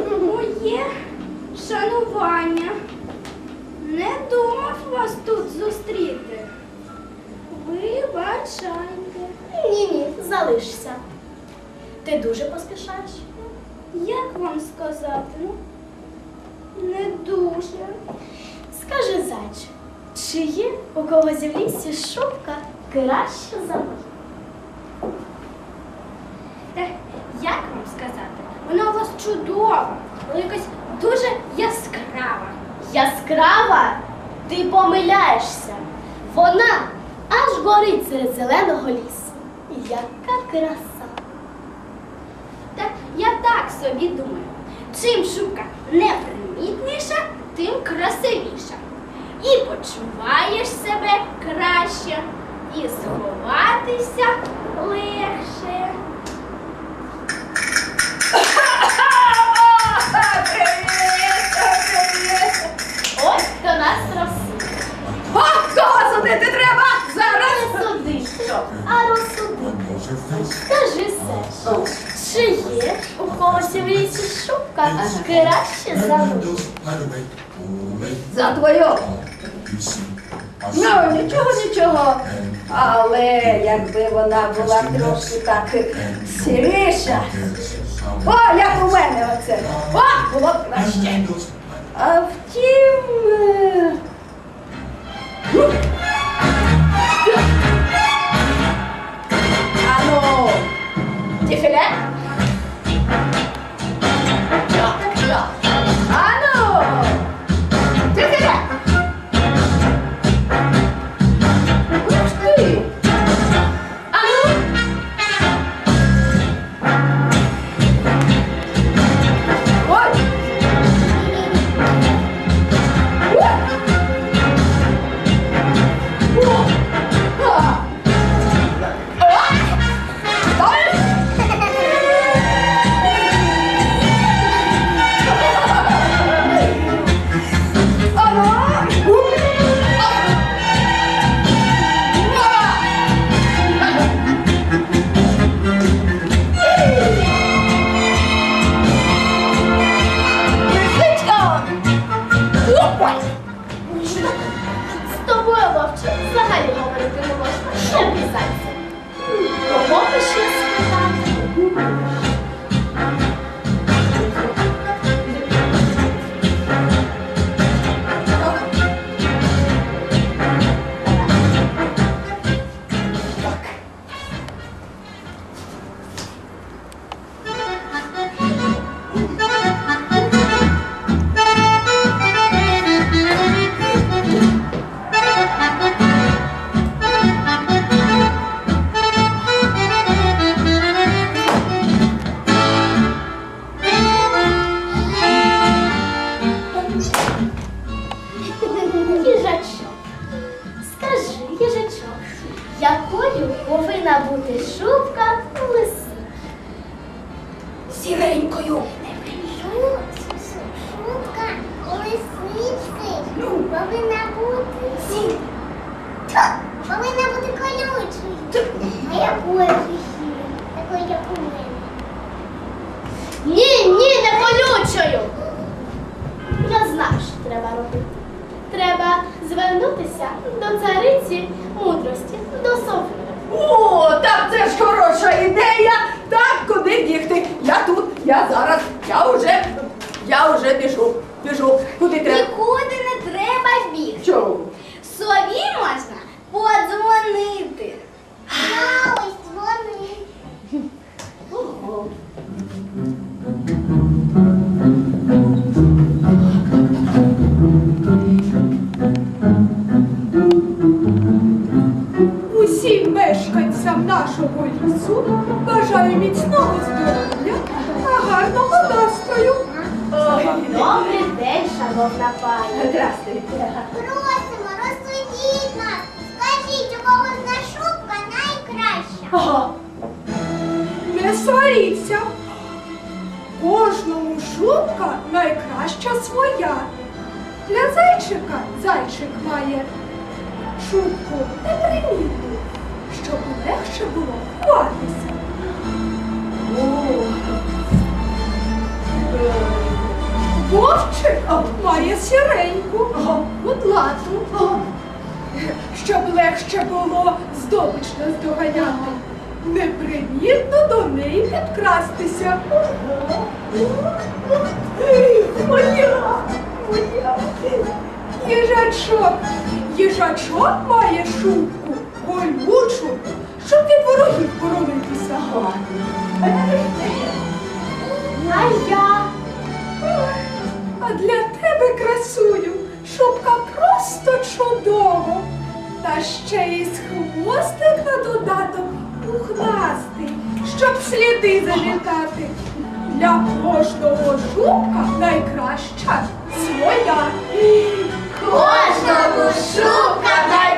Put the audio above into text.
Моє шанування. Не думав вас тут зустріти. Вибачайте. Ні, ні, залишся. Ти дуже поспішаєш? Як вам сказати? Ну, не дуже. Скажи, зайче, чи є у когось в лісі шубка краще за мою? Та як вам сказати? Вона у вас чудова, але якась дуже яскрава. Яскрава? Ти помиляєшся. Вона аж горить серед зеленого лісу. Яка краса! Та я так собі думаю. Чим шубка непримітніша, тим красивіша. І почуваєш себе краще, і сховатися легше. У когось в лісі шубка краще за мою? За твою. Ну, нічого, нічого. Але якби вона була трошки так сіріша. О, як у мене оце. О, було б краще. А втім. Сіренькою. Шутка лисички повинна бути сі. Повинна бути колючою. А якою ще? Такою, як у мене. Ні, ні, не колючою. Я знаю, що треба робити. Треба звернутися до цариці мудрості, до Софії. О, так це ж хороша ідея. Так, бажаю міцного здоров'я та гарного настрою. Добрий день, шановна пані. Здравствуйте. Просимо, розсудіть нас. Скажіть, у кого зна шубка найкраща. Ага. Не сваріться. Кожному шубка найкраща своя. Для зайчика зайчик має шубку непримітну, щоб легше було ховатися. Має сіреньку, кудлату. Щоб легше було здобич наздоганяти. Непримітно до неї підкрастися. Моя, моя. Їжачок. Їжачок має шубку, колючу, щоб від ворогів боронитися. сліди залітати Для кожного шубка найкраща своя. Кожному шубка найкраща.